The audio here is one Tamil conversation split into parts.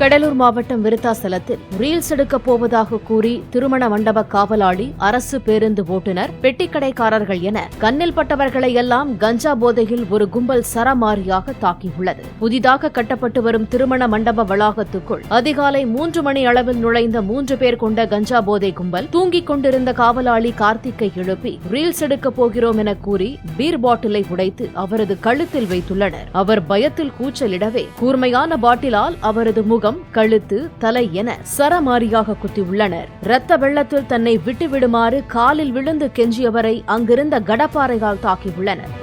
கடலூர் மாவட்டம் விருத்தாசலத்தில் ரீல்ஸ் எடுக்கப் போவதாக கூறி திருமண மண்டப காவலாளி அரசு பேருந்து ஓட்டுநர் பெட்டிக்கடைக்காரர்கள் என கண்ணில் பட்டவர்களை எல்லாம் கஞ்சா போதையில் ஒரு கும்பல் சரமாரியாக தாக்கியுள்ளது. புதிதாக கட்டப்பட்டு வரும் திருமண மண்டப வளாகத்துக்குள் அதிகாலை மூன்று மணி அளவில் நுழைந்த மூன்று பேர் கொண்ட கஞ்சா போதை கும்பல் தூங்கிக் கொண்டிருந்த காவலாளி கார்த்திக்கை எழுப்பி ரீல்ஸ் எடுக்கப் போகிறோம் என கூறி பீர் பாட்டிலை உடைத்து அவரது கழுத்தில் வைத்துள்ளனர். அவர் பயத்தில் கூச்சலிடவே கூர்மையான பாட்டிலால் அவரது முகம் கழுத்து தலை என சரமாரியாக குத்தியுள்ளனர். இரத்த வெள்ளத்தில் தன்னை விட்டுவிடுமாறு காலில் விழுந்து கெஞ்சியவரை அங்கிருந்த கடப்பாறையால் தாக்கியுள்ளனர்.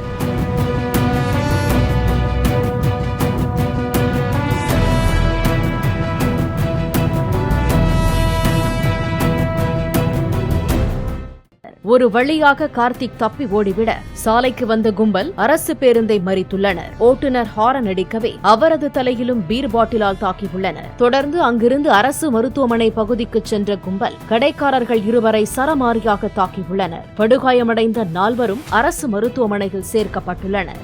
ஒரு வழியாக கார்த்திக் தப்பி ஓடிவிட சாலைக்கு வந்த கும்பல் அரசு பேருந்தை மறித்துள்ளனர். ஓட்டுநர் ஹாரன் அடிக்கவே அவரது தலையிலும் பீர் பாட்டிலால் தாக்கியுள்ளனர். தொடர்ந்து அங்கிருந்து அரசு மருத்துவமனை பகுதிக்கு சென்ற கும்பல் கடைக்காரர்கள் இருவரை சரமாரியாக தாக்கியுள்ளனர். படுகாயமடைந்த நால்வரும் அரசு மருத்துவமனையில் சேர்க்கப்பட்டுள்ளனர்.